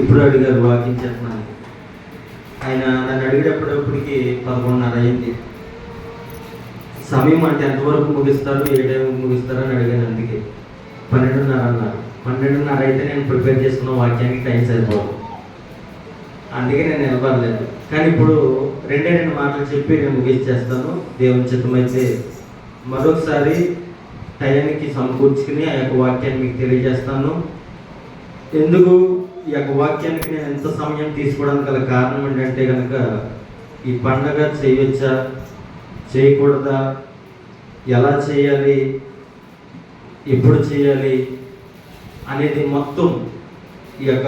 ఇప్పుడు అడిగారు వాకింగ్ చెప్పమని. ఆయన నన్ను అడిగేటప్పటికి పదకొండున్నర అయింది. సమయం అంటే ఎంతవరకు ముగిస్తారు ఏ టైం ముగిస్తారు అని అడిగాను అందుకే. పన్నెండున్నర అన్నారు. పన్నెండున్నర అయితే నేను ప్రిపేర్ చేసుకున్న వాక్యానికి టైం సరిపోదు. అందుకే నేను నిలబడలేదు. కానీ ఇప్పుడు రెండే రెండు మాటలు చెప్పి నేను ముగించేస్తాను. దేవుని చిత్తమైతే మరొకసారి టయానికి సమకూర్చుకుని ఆ యొక్క వాక్యాన్ని మీకు తెలియజేస్తాను. ఎందుకు ఈ యొక్క వాక్యానికి నేను ఎంత సమయం తీసుకోవడానికి గల కారణం ఏంటంటే కనుక ఈ పండగ చేయొచ్చా? చేయకూడదా? ఎలా చేయాలి? ఎప్పుడు చేయాలి? అనేది మొత్తం ఈ యొక్క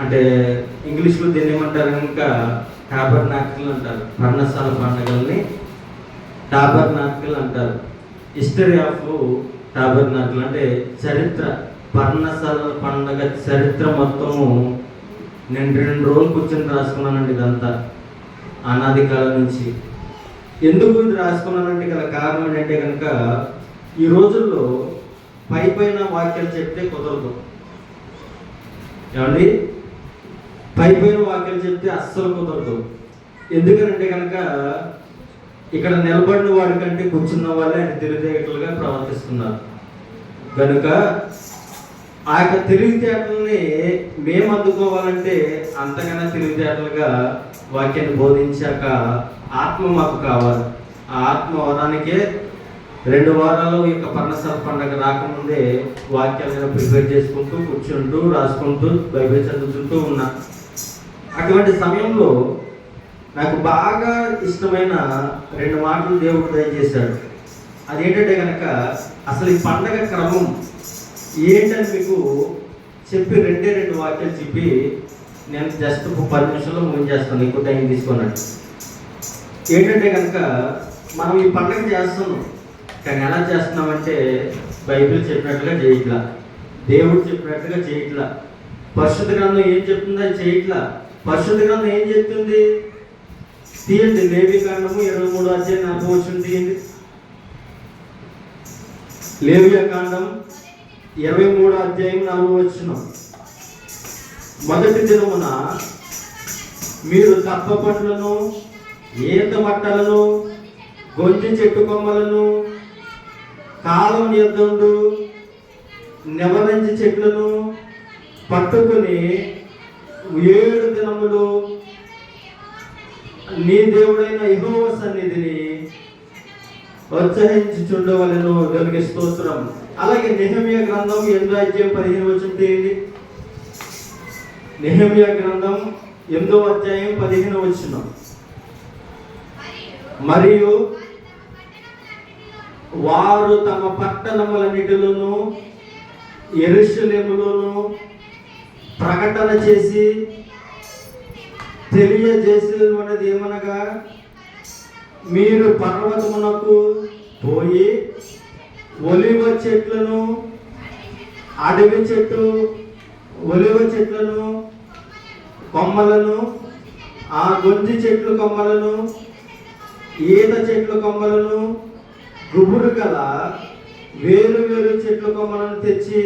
అంటే ఇంగ్లీష్లో దీన్ని ఏమంటారు కనుక? టాబర్ నాటకలు అంటారు. పర్ణశాల పండుగల్ని టాబర్ నాటకలు అంటారు. హిస్టరీ ఆఫ్ టాబర్ నాటకలు అంటే చరిత్ర. పర్ణశాల పండగ చరిత్ర మొత్తము నేను రెండు రోజులు కూర్చొని రాసుకున్నానండి ఇదంతా. అనాది కాలం నుంచి. ఎందుకు ఇది రాసుకున్నానంటే గల కారణం ఏంటంటే కనుక ఈ రోజుల్లో పై పైన వాక్యాలు చెప్తే కుదరదు. ఏమండి? పై పైన వాక్యాలు చెప్తే అస్సలు కుదరదు. ఎందుకనంటే కనుక ఇక్కడ నిలబడిన వాడి కంటే కూర్చున్న వాళ్ళే అని తెలివితేటలుగా ప్రవర్తిస్తున్నారు. కనుక ఆ యొక్క తెలివితేటల్ని మేము అందుకోవాలంటే అంతకన్నా తెలివితేటలుగా వాక్యాన్ని బోధించాక ఆత్మ మాకు కావాలి. ఆ ఆత్మ వరానికే రెండు వారాలు ఈ యొక్క పర్ణశాల పండగ రాకముందే వాక్యాలను ప్రిపేర్ చేసుకుంటూ కూర్చుంటూ రాసుకుంటూ బైబిల్ చదువుతుంటూ ఉన్నా. అటువంటి సమయంలో నాకు బాగా ఇష్టమైన రెండు మాటలు దేవుడు దయచేశాడు. అదేంటంటే కనుక అసలు ఈ పండగ క్రమం ఏంటని మీకు చెప్పి రెండే రెండు వాక్యాలు చెప్పి నేను జస్ట్ ఒక పది నిమిషాల్లో చేస్తాను ఎక్కువ టైం తీసుకున్నాను ఏంటంటే కనుక మనం ఈ పండుగ చేస్తున్నాం. కానీ ఎలా చేస్తున్నామంటే బైబిల్ చెప్పినట్టుగా చేయట్లా. దేవుడు చెప్పినట్టుగా చేయట్లా. పరిశుద్ధ గ్రంథం ఏం చెప్తుందో అది చేయట్లా. పరిశుద్ధ గ్రంథం ఏం చెప్తుంది? తీయండి. లేవి కాండము ఇరవై మూడు అధ్యాయం నాకు వచ్చిన తీయండి. లేవియ కాండం ఇరవై మూడు అధ్యాయం నాలుగు వచ్చిన మొదటి దినమున మీరు తప్ప పండ్లను ఈత మట్టలను గొంతి చెట్టు కొమ్మలను కాలం ఎద్దండు నెవరంజి చెట్లను పట్టుకుని ఏడు దినములు నీ దేవుడైన యెహోవా సన్నిధిని ఉత్సహించుచుండవలను. దేవునికి స్తోత్రం. అలాగే నెహమియా గ్రంథం ఎనిమిదో అధ్యాయం పదిహేను వచ్చిన తీయండి. నెహమియా గ్రంథం ఎనిమిదో అధ్యాయం పదిహేను వచ్చిన. మరియు వారు తమ పట్టణములన్నిటిలోను ఎరుషలేములోను ప్రకటన చేసి తెలియజేసేది ఏమనగా మీరు పర్వతమునకు పోయి ఒలివ చెట్లను అడవి చెట్టు ఒలివ చెట్లను కొమ్మలను ఆ గొంజి చెట్లు కొమ్మలను ఈత చెట్ల కొమ్మలను గుబురు గల వేరు వేరు చెట్ల కొమ్మలను తెచ్చి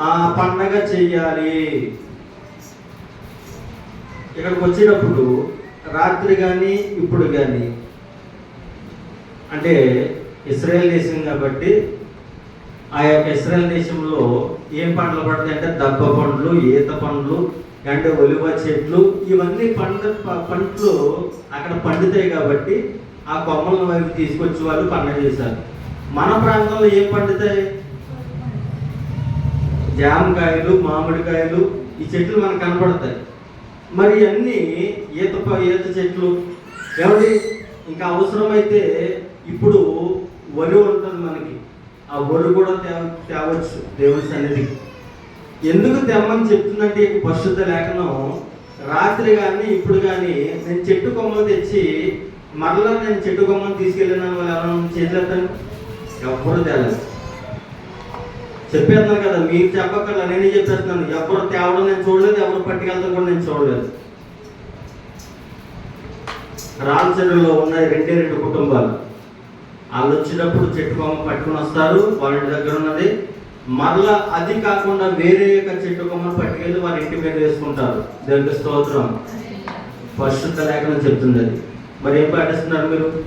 ఆ పండగ చెయ్యాలి ఇక్కడికి వచ్చేటప్పుడు రాత్రి కానీ ఇప్పుడు కానీ అంటే ఇస్రాయేల్ దేశం కాబట్టి ఆ యొక్క ఇస్రాయల్ దేశంలో ఏం పంటలు పడతాయి అంటే దబ్బ పండ్లు ఈత పండ్లు అంటే ఒలివ చెట్లు ఇవన్నీ పంట ప- అక్కడ పండుతాయి కాబట్టి ఆ కొమ్మలను వైపు తీసుకొచ్చి వాళ్ళు పండగ చేశారు. మన ప్రాంతంలో ఏం పండుతాయి? జామకాయలు మామిడికాయలు ఈ చెట్లు మనకు కనపడతాయి. మరి అన్నీ ఈత ఈత చెట్లు ఏమండి? ఇంకా అవసరమైతే ఇప్పుడు వరి ఉంటుంది మనకి. ఆ వరి కూడా తేవ తేవచ్చు దేవుని సన్నిధికి ఎందుకు తెమ్మని చెప్తుందంటే ఈ పరిశుద్ధ లేఖనం రాత్రి కానీ ఇప్పుడు కానీ నేను చెట్టు కొమ్మలు తెచ్చి మరలా నేను చెట్టు కొమ్మలు తీసుకెళ్ళినాను వాళ్ళు ఎవరైనా చేతులెత్తాను ఎవ్వరు తేలేదు చెప్పేస్తున్నాను కదా మీరు చెప్పక్కర్లా నేనే చెప్పేస్తున్నాను. ఎవరు తేవడం నేను చూడలేదు ఎవరు పట్టుకెళ్తాం కూడా నేను చూడలేదు. రామచంద్రులో ఉన్నాయి రెండే రెండు కుటుంబాలు. వాళ్ళు వచ్చినప్పుడు చెట్టు కొమ్మ పట్టుకుని వస్తారు వాళ్ళ దగ్గర ఉన్నది. మరలా అది కాకుండా వేరే యొక్క చెట్టు కొమ్మను పట్టుకెళ్ళి వారి ఇంటి మీద వేసుకుంటారు. దేవునికి స్తోత్రం. పరిశుద్ధ లేఖనం చెప్తుంది అది మరి ఏం పాటిస్తున్నారు మీరు?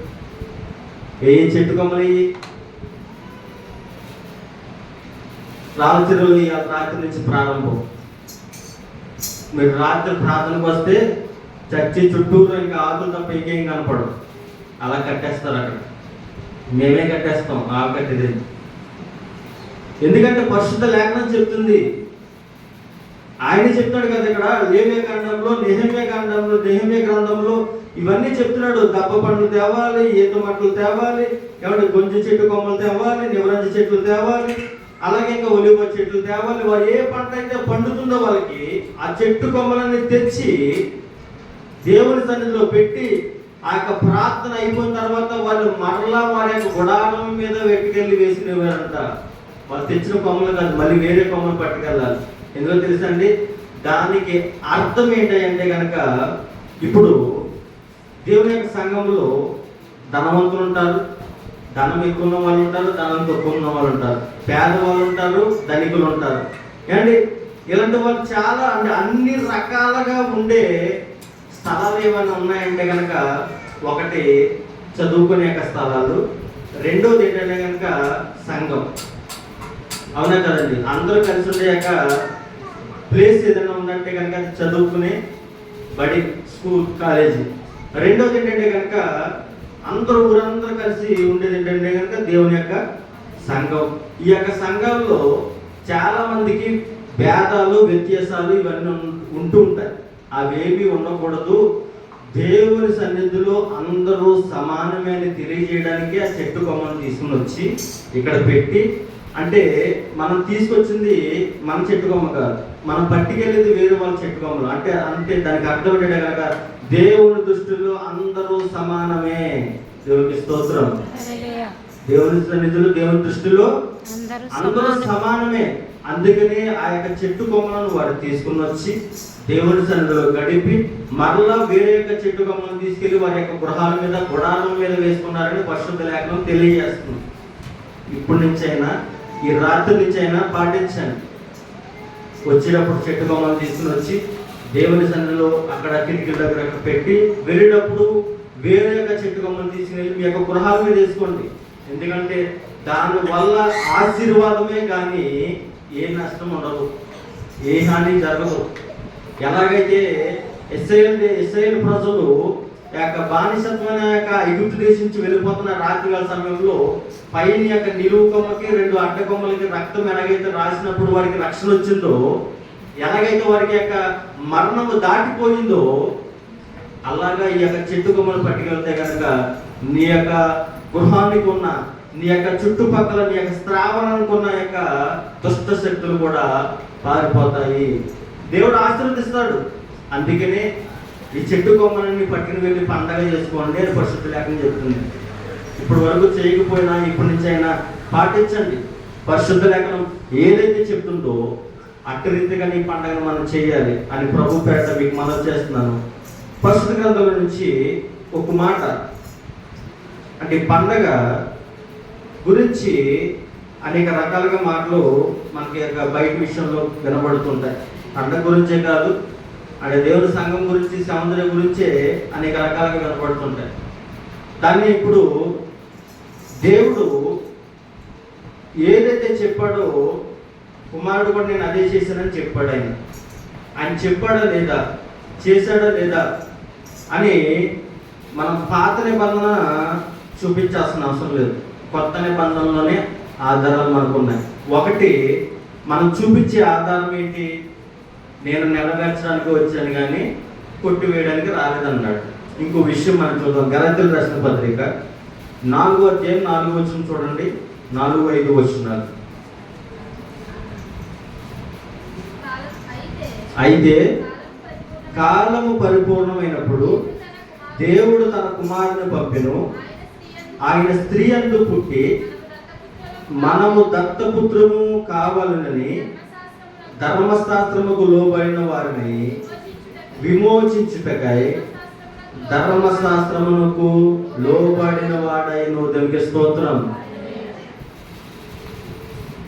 ఏ చెట్టు కొమ్మలు ఇవి? రాత్రులు రాత్రి నుంచి ప్రారంభం. మీరు రాత్రి ప్రార్థనకు వస్తే చర్చి చుట్టూరు ఇంకా ఆకులు తప్ప ఇంకేం కనపడదు. అలా కట్టేస్తారు అక్కడ. మేమే కట్టేస్తాం ఆ కట్టేది. ఎందుకంటే పరిశుద్ధ లేఖనం చెప్తుంది. ఆయన చెప్తాడు కదా ఇక్కడ లేవే కాండంలో నెహమే కాండంలో నెహమే గ్రంథంలో ఇవన్నీ చెప్తున్నాడు. దప్ప పండ్లు తేవాలి ఈత మట్టలు తేవాలి ఏమంటే గొంజు చెట్టు కొమ్మలు తేవాలి నివరంజ చెట్లు తేవాలి అలాగే ఇంకా ఒలివ చెట్లు తేవాలి. వారు ఏ పంట అయితే పండుతుందో వాళ్ళకి ఆ చెట్టు కొమ్మలన్నీ తెచ్చి దేవుని సన్నిధిలో పెట్టి ఆ యొక్క ప్రార్థన అయిపోయిన తర్వాత వాళ్ళు మరలా వారి యొక్క గుడారం మీద వెట్టుకెళ్ళి వేసినవారంట. వాళ్ళు తెచ్చిన కొమ్మలు కాదు మళ్ళీ వేరే కొమ్మలు పట్టుకెళ్ళాలి. ఎందుకో తెలుసండి దానికి అర్థం ఏంటంటే కనుక ఇప్పుడు దేవుని యొక్క సంఘంలో ధనవంతులు ఉంటారు ధనం ఎక్కువ ఉన్న వాళ్ళు ఉంటారు ధనం తక్కువ ఉన్న వాళ్ళు ఉంటారు. పేదవాళ్ళు ఉంటారు ధనికులు ఉంటారు. ఏమండి? ఇలాంటి వాళ్ళు చాలా అంటే అన్ని రకాలుగా ఉండే స్థలాలు ఏమైనా ఉన్నాయంటే కనుక ఒకటి చదువుకునే యొక్క స్థలాలు రెండోది ఏంటంటే కనుక సంఘం. అవునా కదండి? అందరూ కలిసి ఉండే యొక్క ప్లేస్ ఏదైనా ఉందంటే కనుక చదువుకునే బడి స్కూల్ కాలేజీ. రెండోది ఏంటంటే కనుక అందరూ ఊరందరూ కలిసి ఉండేది ఏంటంటే కనుక దేవుని యొక్క సంఘం. ఈ యొక్క సంఘంలో చాలా మందికి భేదాలు వ్యత్యాసాలు ఇవన్నీ ఉంటూ ఉంటాయి. అవేవి ఉండకూడదు. దేవుని సన్నిధిలో అందరూ సమానమే అని తెలియజేయడానికి ఆ చెట్టు కొమ్మను తీసుకుని వచ్చి ఇక్కడ పెట్టి అంటే మనం తీసుకొచ్చింది మన చెట్టు కొమ్మ కాదు. మనం పట్టుకెళ్ళేది వేరే వాళ్ళ చెట్టు కొమ్మలు. అంటే అంటే దానికి అర్థం ఏంటంటే కనుక దేవుని దృష్టిలో అందరూ సమానమే. దేవునికి స్తోత్రం. దేవుని సన్నిధిలో దేవుని దృష్టిలో అందరూ అందరూ సమానం. సమానమే. అందుకనే ఆ యొక్క చెట్టు కొమ్మలను వారు తీసుకుని వచ్చి దేవుని సన్నిధిలో గడిపి మరలా వేరే యొక్క చెట్టు కొమ్మలను తీసుకెళ్ళి వారి యొక్క గృహాల మీద గుడారం మీద వేసుకున్నారని పరిశుద్ధ లేఖనం తెలియజేస్తుంది. ఇప్పటి నుంచైనా ఈ రాత్రి నుంచైనా పాటించండి. వచ్చేటప్పుడు చెట్టు కొమ్మలు తీసుకుని వచ్చి దేవుని సన్నిధిలో అక్కడ కిటికీల దగ్గర పెట్టి వెళ్ళేటప్పుడు వేరే యొక్క చెట్టు కొమ్మలు తీసుకుని వెళ్ళి మీ యొక్క గృహాల మీద వేసుకోండి. ఎందుకంటే దాని వల్ల ఆశీర్వాదమే కానీ ఏ నష్టం ఉండదు ఏ హాని జరగదు. ఎలాగైతే ఇస్రాయేల్ ఇస్రాయేల్ ప్రజలు యొక్క బానిసత్వమైన యొక్క ఐగుప్తు దేశం నుంచి వెళ్ళిపోతున్న రాత్రి వేళ సమయంలో పైన యొక్క నిలువు కొమ్మకి రెండు అడ్డకొమ్మలకి రక్తం ఎలాగైతే రాసినప్పుడు వారికి రక్షణ వచ్చిందో ఎలాగైతే వారికి యొక్క మరణము దాటిపోయిందో అలాగా ఈ యొక్క చెట్టు కొమ్మలు పట్టుకెళ్తే కనుక నీ యొక్క గృహానికి ఉన్న నీ యొక్క చుట్టుపక్కల నీ యొక్క స్త్రావణానికి ఉన్న యొక్క దుష్ట శక్తులు కూడా పారిపోతాయి. దేవుడు ఆశీర్వదిస్తాడు. అందుకనే ఈ చెట్టు కొమ్మలని పట్టుకుని వెళ్ళి పండగ చేసుకోండి అని పరిశుద్ధ లేకుండా చెప్తుంది. ఇప్పుడు వరకు చేయకపోయినా ఇప్పటి నుంచి అయినా పాటించండి. పరిశుద్ధ లేఖనం ఏదైతే చెప్తుందో అట్టి రీతిగా నీ పండగను మనం చేయాలి అని ప్రభు పేట మీకు మనం చేస్తున్నాను. పరిశుద్ధ గ్రంథంలో నుంచి ఒక మాట అంటే పండగ గురించి అనేక రకాలుగా మాటలు మనకి బయట విషయంలో వినబడుతుంటాయి. పండగ గురించే కాదు అంటే దేవుని సంఘం గురించి సముద్రం గురించే అనేక రకాలుగా వినబడుతుంటాయి. దాన్ని ఇప్పుడు దేవుడు ఏదైతే చెప్పాడో కుమారుడు కూడా నేను అదే చేశానని చెప్పాడు ఆయన. ఆయన చెప్పాడా లేదా చేశాడా లేదా అని మనం పాత నిబంధన చూపించాల్సిన అవసరం లేదు. కొత్త నిబంధనలోనే ఆధారాలు మనకు ఉన్నాయి ఒకటి మనం చూపించే ఆధారం ఏంటి? నేను నెరవేర్చడానికి వచ్చాను కానీ కొట్టివేయడానికి రాలేదన్నాడు. ఇంకో విషయం మనం చూద్దాం. గలతులు రాసిన పత్రిక నాలుగో అధ్యాయం నాలుగు వచ్చిన చూడండి. నాలుగు ఐదు వచ్చినారు అయితే కాలము పరిపూర్ణమైనప్పుడు దేవుడు తన కుమారుని పంపెను. ఆయన స్త్రీ అందు పుట్టి మనము దత్తపుత్రము కావాలని ధర్మశాస్త్రముకు లోబడిన వారిని విమోచించుటకై ధర్మశాస్త్రమునకు లోబడిన వాడైన దేవునికి స్తోత్రం.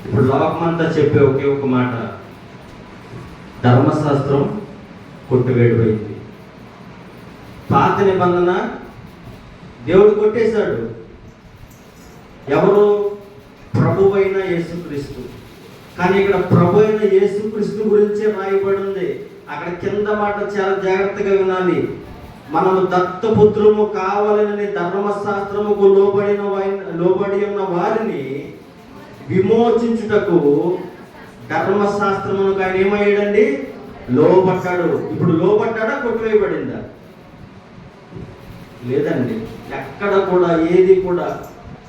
ఇప్పుడు లోకమంతా చెప్పే ఒకే ఒక మాట. ధర్మశాస్త్రం కొట్టువేడిపోయింది. పాత నిబంధన దేవుడు కొట్టేశాడు. ఎవరు ప్రభు అయిన యేసుక్రీస్తు. కానీ ఇక్కడ ప్రభు అయిన యేసుక్రీస్తు గురించే రాయబడి ఉంది. అక్కడ కింద మాట చాలా జాగ్రత్తగా వినాలి. మనము దత్తపుత్రము కావాలని ధర్మశాస్త్రముకు లోబడిన వారి- లోబడి ఉన్న వారిని విమోచించుటకు ధర్మశాస్త్రమును ఆయన ఏమయ్యాడండి? లోబడ్డాడు. ఇప్పుడు లోబడ్డాడా? కొట్టువేయబడిందా? లేదండి. ఎక్కడ కూడా ఏది కూడా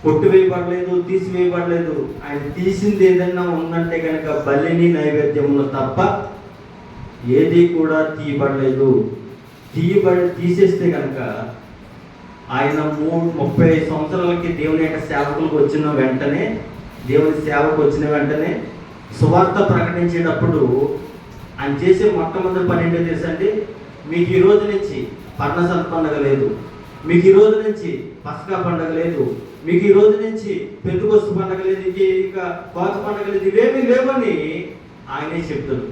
కొట్టువేయబడలేదు తీసివేయబడలేదు. ఆయన తీసింది ఏదైనా ఉందంటే కనుక బలిని నైవేద్యములు తప్ప ఏది కూడా తీయబడలేదు. తీయబడి తీసేస్తే కనుక ఆయన మూడు ముప్పై ఐదు సంవత్సరాలకి దేవుని యొక్క సేవకులకు వచ్చిన వెంటనే దేవుని సేవకు వచ్చిన వెంటనే సువార్త ప్రకటించేటప్పుడు ఆయన చేసే మొట్టమొదటి పని ఏంటో తెలుసండి మీకు ఈ రోజు నుంచి పర్ణసత్ పండగ లేదు. మీకు ఈ రోజు నుంచి పసకా పండగ లేదు. మీకు ఈ రోజు నుంచి పెద్దకొస్తు పండగ లేదు ఇక కోత పండగ లేదు ఇవేమీ లేవని ఆయనే చెప్తాడు.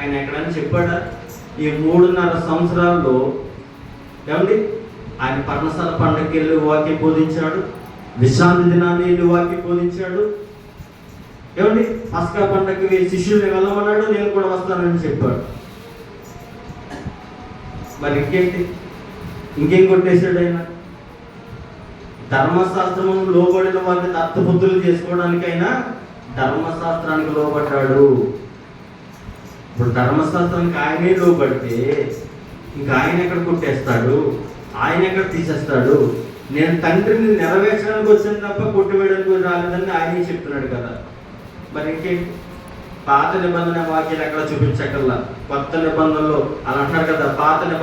ఆయన ఎక్కడైనా చెప్పాడా? ఈ మూడున్నర సంవత్సరాల్లో ఏమండి? ఆయన పర్ణశాల పండగకి వెళ్ళి వాక్యం బోధించాడు విశ్రాంతి దినాన్ని వెళ్ళి వాక్యం బోధించాడు. ఏమండి? పస్కా పండగకి శిష్యుల్ని వెళ్ళమన్నాడు నేను కూడా వస్తానని చెప్పాడు. మరి ఇంకేంటి? ఇంకేం కొట్టేశాడు ఆయన? ధర్మశాస్త్రం లోబడిన వారిని దత్తబుద్ధులు చేసుకోవడానికైనా ధర్మశాస్త్రానికి లోబడ్డాడు. ఇప్పుడు ధర్మశాస్త్రానికి ఆయనే లోబడితే ఇంకా ఆయన ఎక్కడ కొట్టేస్తాడు? ఆయన ఎక్కడ తీసేస్తాడు? నేను తండ్రిని నెరవేర్చడానికి వచ్చిన తప్ప కొట్టివేయడానికి రాలేదని ఆయనే చెప్తున్నాడు కదా. మరి ఇంకే? పాత నిబంధన వాక్యాలు ఎక్కడ చూపించక్కర్లా? కొత్త నిబంధనలో అలా అంటారు కదా పాత నిబంధన